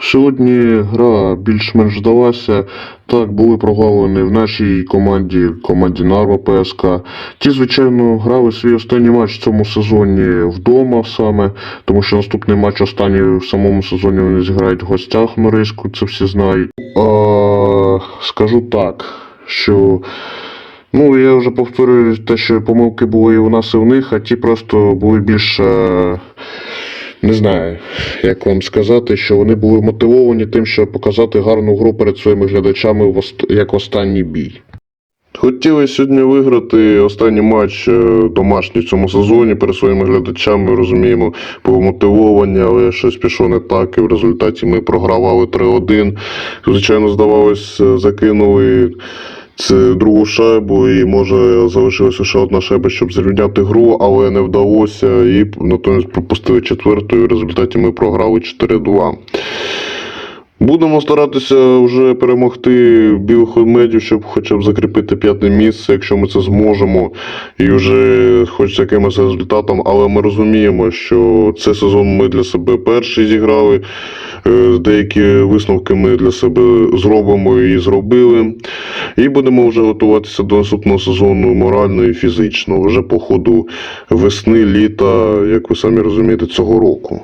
Сьогодні гра більш-менш вдалася. Так, були прогалини в нашій команді, команді Нарва ПСК. Ті, звичайно, грали свій останній матч в цьому сезоні вдома саме, тому що наступний матч останній в самому сезоні вони зіграють в гостях в Норильську, це всі знають. А, скажу так, що Ну, я вже повторюю те, що помилки були і у нас, і в них, а ті просто були більш. Не знаю, як вам сказати, що вони були мотивовані тим, щоб показати гарну гру перед своїми глядачами як останній бій. Хотіли сьогодні виграти останній матч е, домашній в цьому сезоні перед своїми глядачами, розуміємо, були мотивовані, але щось пішло не так, і в результаті ми програвали 3-1. Звичайно, здавалось, е, закинули це другу шайбу, і може залишилася ще одна шайба, щоб зрівняти гру, але не вдалося. І натомість пропустили четверту, і в результаті ми програли 4-2. Будемо старатися вже перемогти білих медів, щоб хоча б закріпити п'яте місце, якщо ми це зможемо, і вже хоч з якимось результатом, але ми розуміємо, що цей сезон ми для себе перші зіграли. е, Деякі висновки ми для себе зробимо і зробили. І будемо вже готуватися до наступного сезону морально і фізично, вже по ходу весни, літа, як ви самі розумієте, цього року.